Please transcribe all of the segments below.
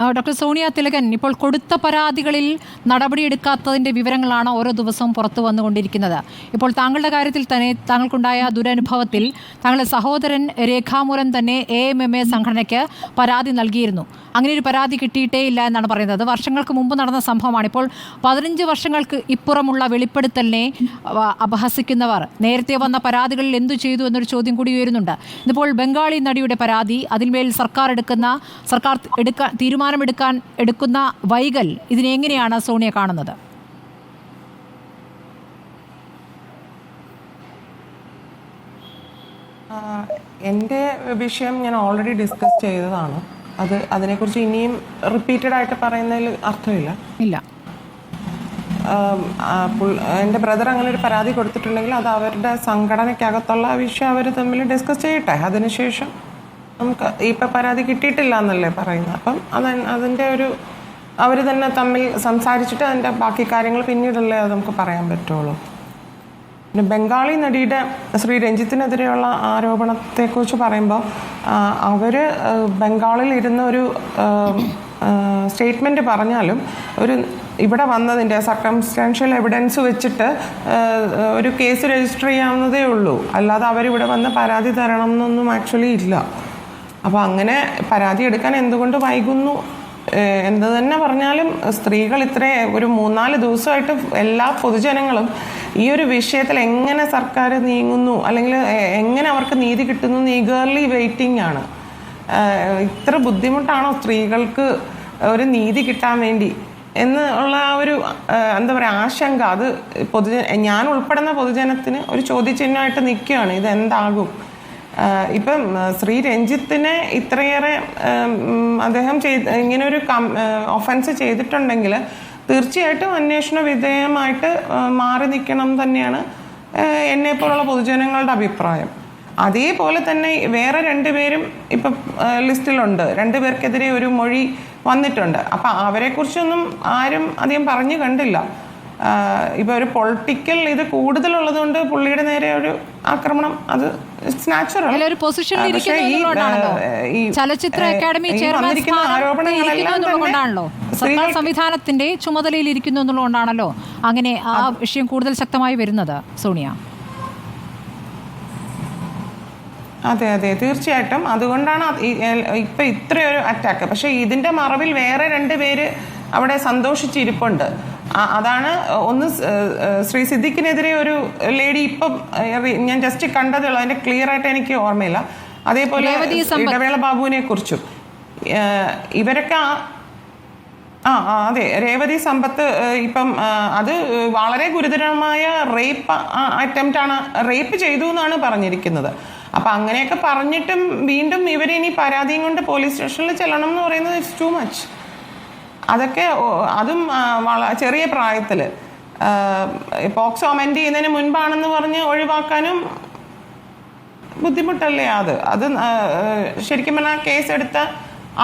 Doctor Sonia Thilakan ഇപ്പോൾ കൊടുത്ത പരാതികളിൽ നടപടിയെടുക്കാത്തതിന്റെ വിവരങ്ങളാണ് ഓരോ ദിവസവും പുറത്തു വന്നുകൊണ്ടിരിക്കുന്നത്. ഇപ്പോൾ താങ്കളുടെ കാര്യത്തിൽ തന്നെ താങ്കൾക്കുണ്ടായ ദുരനുഭവത്തിൽ താങ്കളുടെ സഹോദരൻ രേഖാമൂലം തന്നെ എ എം എം എ സംഘടനയ്ക്ക് പരാതി നൽകിയിരുന്നു. അങ്ങനെ ഒരു പരാതി കിട്ടിയിട്ടേ ഇല്ല എന്നാണ് പറയുന്നത്. വർഷങ്ങൾക്ക് മുമ്പ് നടന്ന സംഭവമാണ്. ഇപ്പോൾ പതിനഞ്ച് വർഷങ്ങൾക്ക് ഇപ്പുറമുള്ള വെളിപ്പെടുത്തലിനെ അപഹസിക്കുന്നവർ. നേരത്തെ വന്ന പരാതികളിൽ എന്തു ചെയ്തു എന്നൊരു ചോദ്യം കൂടി ഉയരുന്നുണ്ട്. ഇന്നിപ്പോൾ ബംഗാളി നടിയുടെ പരാതി അതിന്മേൽ സർക്കാർ എടുക്കുന്ന സർക്കാർ എടുക്കാൻ തീരുമാനമെടുക്കാൻ എടുക്കുന്ന വൈകൽ ഇതിനെങ്ങനെയാണ് സോണിയ കാണുന്നത്? എന്റെ വിഷയം ഞാൻ ഓൾറെഡി ഡിസ്കസ് ചെയ്തതാണ്. അത് അതിനെക്കുറിച്ച് ഇനിയും റിപ്പീറ്റഡ് ആയിട്ട് പറയുന്നതിൽ അർത്ഥമില്ല. ഇല്ല. എന്റെ ബ്രദർ അങ്ങനെ ഒരു പരാതി കൊടുത്തിട്ടുണ്ടെങ്കിൽ അത് അവരുടെ സംഘടനയ്ക്കകത്തുള്ള വിഷയം അവർ തമ്മിൽ ഡിസ്കസ് ചെയ്യട്ടെ. അതിനുശേഷം നമുക്ക് ഇപ്പം പരാതി കിട്ടിയിട്ടില്ല എന്നല്ലേ പറയുന്നത്. അപ്പം അത് അതിന്റെ ഒരു അവർ തന്നെ തമ്മിൽ സംസാരിച്ചിട്ട് അതിന്റെ ബാക്കി കാര്യങ്ങൾ പിന്നീടല്ലേ അത് നമുക്ക് പറയാൻ പറ്റുള്ളൂ. പിന്നെ ബംഗാളി നടിയുടെ ശ്രീ രഞ്ജിത്തിനെതിരെയുള്ള ആരോപണത്തെക്കുറിച്ച് പറയുമ്പോൾ അവർ ബംഗാളിൽ ഇരുന്ന ഒരു സ്റ്റേറ്റ്മെന്റ് പറഞ്ഞാലും ഒരു ഇവിടെ വന്നതിന്റെ സർക്കംസ്റ്റാൻഷ്യൽ എവിഡൻസ് വെച്ചിട്ട് ഒരു കേസ് രജിസ്റ്റർ ചെയ്യാവുന്നതേ ഉള്ളൂ. അല്ലാതെ അവരിവിടെ വന്ന് പരാതി തരണം എന്നൊന്നും ആക്ച്വലി ഇല്ല. അപ്പോൾ അങ്ങനെ പരാതി എടുക്കാൻ എന്തുകൊണ്ട് വൈകുന്നു? എന്ത് തന്നെ പറഞ്ഞാലും സ്ത്രീകൾ ഇത്ര ഒരു മൂന്നാൽ ദിവസമായിട്ട് എല്ലാ പൊതുജനങ്ങളും ഈ ഒരു വിഷയത്തിൽ എങ്ങനെ സർക്കാർ നീങ്ങുന്നു? അല്ലെങ്കിൽ എങ്ങനെ അവർക്ക് നീതി കിട്ടുന്നു? ഈഗർലി വെയിറ്റിംഗ് ആണ്. ഇത്ര ബുദ്ധിമുട്ടാണോ സ്ത്രീകൾക്ക് ഒരു നീതി കിട്ടാൻ വേണ്ടി? എന്ന് ഉള്ള ആ ഒരു എന്താ പറയുക ആശങ്ക. അത് പൊതുജന ഞാൻ ഉൾപ്പെടുന്ന പൊതുജനത്തിന് ഒരു ചോദ്യചിഹ്നമായിട്ട് നിൽക്കുകയാണ്. ഇത് എന്താകും ഇപ്പം ശ്രീ രഞ്ജിത്തിനെ ഇത്രയേറെ അദ്ദേഹം ചെയ്ത് ഇങ്ങനെ ഒരു ഒഫൻസ് ചെയ്തിട്ടുണ്ടെങ്കിൽ തീർച്ചയായിട്ടും അന്വേഷണ വിധേയമായിട്ട് മാറി നിൽക്കണം തന്നെയാണ് എന്നെ എന്നെപ്പോലുള്ള പൊതുജനങ്ങളുടെ അഭിപ്രായം. അതേപോലെ തന്നെ വേറെ രണ്ടുപേരും ഇപ്പം ലിസ്റ്റിലുണ്ട്. രണ്ടുപേർക്കെതിരെ ഒരു മൊഴി വന്നിട്ടുണ്ട്. അപ്പം അവരെക്കുറിച്ചൊന്നും ആരും അധികം പറഞ്ഞു കണ്ടില്ല. ഇപ്പോൾ ഒരു പൊളിറ്റിക്കൽ ഇത് കൂടുതലുള്ളത് കൊണ്ട് പുള്ളിയുടെ നേരെ ഒരു ആക്രമണം അത് നാച്ചുറൽ ഒരു പൊസിഷനിൽ ഇരിക്കുന്നു ചലച്ചിത്ര അക്കാദമി ചെയർമാൻ എന്നുള്ളതുകൊണ്ടാണല്ലോ. സർക്കാർ സംവിധാനത്തിന്റെ ചുമതലയിൽ ഇരിക്കുന്നു എന്നുള്ളതുകൊണ്ടാണല്ലോ അങ്ങനെ ആ വിഷയം കൂടുതൽ ശക്തമായി വരുന്നത്. സോണിയ. അതെ അതെ തീർച്ചയായിട്ടും. അതുകൊണ്ടാണ് അത് ഇപ്പൊ ഇത്രയൊരു അറ്റാക്ക് പക്ഷെ ഇതിന്റെ മറവിൽ വേറെ രണ്ട് പേര് അവിടെ സന്തോഷിച്ചിരിപ്പുണ്ട്. അതാണ് ഒന്ന് ശ്രീ സിദ്ദിഖിനെതിരെ ഒരു ലേഡി ഇപ്പം ഞാൻ ജസ്റ്റ് കണ്ടതേ ഉള്ളൂ. അതിന്റെ ക്ലിയർ ആയിട്ട് എനിക്ക് ഓർമ്മയില്ല. അതേപോലെ. ഇടവേള ബാബുവിനെ കുറിച്ചും ഇവരൊക്കെ ആ- ആ അതെ രേവതി സമ്പത്ത് ഇപ്പം അത് വളരെ ഗുരുതരമായ റേപ്പ് അറ്റംപ്റ്റ് ആണ് റേപ്പ് ചെയ്തു എന്നാണ് പറഞ്ഞിരിക്കുന്നത്. അപ്പൊ അങ്ങനെയൊക്കെ പറഞ്ഞിട്ടും വീണ്ടും ഇവരിനി പരാതിയും കൊണ്ട് പോലീസ് സ്റ്റേഷനിൽ ചെല്ലണം എന്ന് പറയുന്നത് ഇറ്റ്സ് ടു മച്ച് അതൊക്കെ അതും ചെറിയ പ്രായത്തിൽ പോക്സോ അമെൻഡ് ചെയ്യുന്നതിന് മുൻപാണെന്ന് പറഞ്ഞ് ഒഴിവാക്കാനും ബുദ്ധിമുട്ടല്ലേ അത്? അത് ശരിക്കും പറഞ്ഞാൽ കേസ് എടുത്ത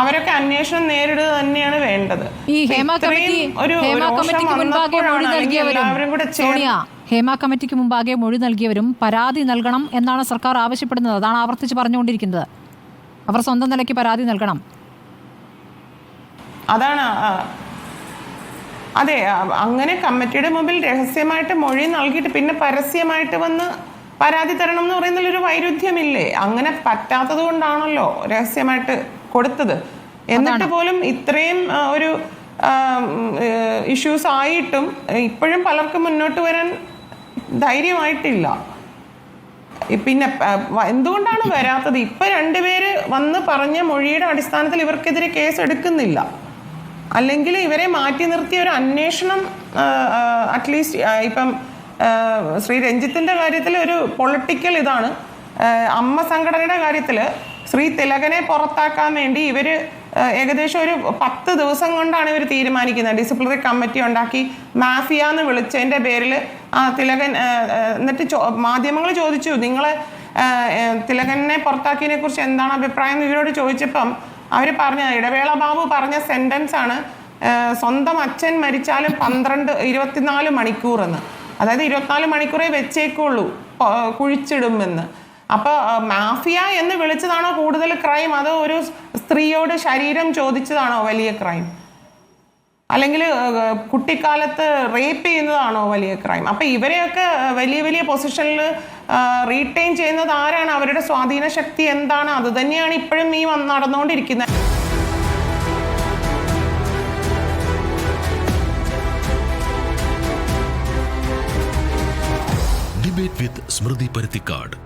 അവരൊക്കെ അന്വേഷണം നേരിടുക തന്നെയാണ് വേണ്ടത്. ഈ ഹേമ കമ്മിറ്റി ഹേമ കമ്മിറ്റിക്ക് മുൻപാകെ മൊഴി നൽകിയവരും. ഹേമ കമ്മിറ്റിക്ക് മുമ്പാകെ മൊഴി നൽകിയവരും പരാതി നൽകണം എന്നാണ് സർക്കാർ ആവശ്യപ്പെടുന്നത്. അതാണ് ആവർത്തിച്ച് പറഞ്ഞുകൊണ്ടിരിക്കുന്നത്. അവർ സ്വന്തം നിലയ്ക്ക് പരാതി നൽകണം. അതാണ് അതെ അങ്ങനെ കമ്മിറ്റിയുടെ മുമ്പിൽ രഹസ്യമായിട്ട് മൊഴി നൽകിയിട്ട് പിന്നെ പരസ്യമായിട്ട് വന്ന് പരാതി തരണം എന്ന് പറയുന്നതിൽ ഒരു വൈരുദ്ധ്യമില്ലേ? അങ്ങനെ പറ്റാത്തത് കൊണ്ടാണല്ലോ രഹസ്യമായിട്ട് കൊടുത്തത്. എന്നിട്ട് പോലും ഇത്രയും ഒരു ഇഷ്യൂസ് ആയിട്ടും ഇപ്പോഴും പലർക്കും മുന്നോട്ട് വരാൻ ധൈര്യമായിട്ടില്ല. പിന്നെ എന്തുകൊണ്ടാണ് വരാത്തത്? ഇപ്പൊ രണ്ടുപേര് വന്ന് പറഞ്ഞ മൊഴിയുടെ അടിസ്ഥാനത്തിൽ ഇവർക്കെതിരെ കേസ് എടുക്കുന്നില്ല അല്ലെങ്കിൽ ഇവരെ മാറ്റി നിർത്തിയ ഒരു അന്വേഷണം അറ്റ്ലീസ്റ്റ് ഇപ്പം ശ്രീ രഞ്ജിത്തിന്റെ കാര്യത്തിൽ ഒരു പൊളിറ്റിക്കൽ ഇതാണ്. അമ്മ സംഘടനയുടെ കാര്യത്തിൽ ശ്രീ തിലകനെ പുറത്താക്കാൻ വേണ്ടി ഇവർ ഏകദേശം ഒരു പത്ത് ദിവസം കൊണ്ടാണ് ഇവർ തീരുമാനിക്കുന്നത്. ഡിസിപ്ലിനറി കമ്മിറ്റി ഉണ്ടാക്കി മാഫിയ എന്ന് വിളിച്ചതിന്റെ പേരിൽ ആ തിലകൻ എന്നിട്ട് മാധ്യമങ്ങൾ ചോദിച്ചു ആ, തിലകനെ പുറത്താക്കിയതിനെ കുറിച്ച് എന്താണ് അഭിപ്രായം? എന്ന് ഇവരോട് ചോദിച്ചപ്പം അവർ പറഞ്ഞ ഇടവേള ബാബു പറഞ്ഞ സെന്റൻസ് ആണ് സ്വന്തം അച്ഛൻ മരിച്ചാലും പന്ത്രണ്ട് ഇരുപത്തിനാല് മണിക്കൂർ എന്ന് അതായത് ഇരുപത്തിനാല് മണിക്കൂറേ വെച്ചേക്കുള്ളൂ കുഴിച്ചിടുമെന്ന്. അപ്പോൾ മാഫിയ എന്ന് വിളിച്ചതാണോ കൂടുതൽ ക്രൈം അതോ ഒരു സ്ത്രീയോട് ശരീരം ചോദിച്ചതാണോ വലിയ ക്രൈം അല്ലെങ്കിൽ കുട്ടിക്കാലത്ത് റേപ്പ് ചെയ്യുന്നതാണോ വലിയ ക്രൈം അപ്പം ഇവരെയൊക്കെ വലിയ വലിയ പൊസിഷനിൽ റീറ്റെയിൻ ചെയ്യുന്നത് ആരാണ്? അവരുടെ സ്വാധീന ശക്തി എന്താണ്? അത് തന്നെയാണ് ഇപ്പോഴും ഈ നടന്നുകൊണ്ടിരിക്കുന്നത്. ഡിബേറ്റ് വിത്ത് സ്മൃതി പരുത്തിക്കാട്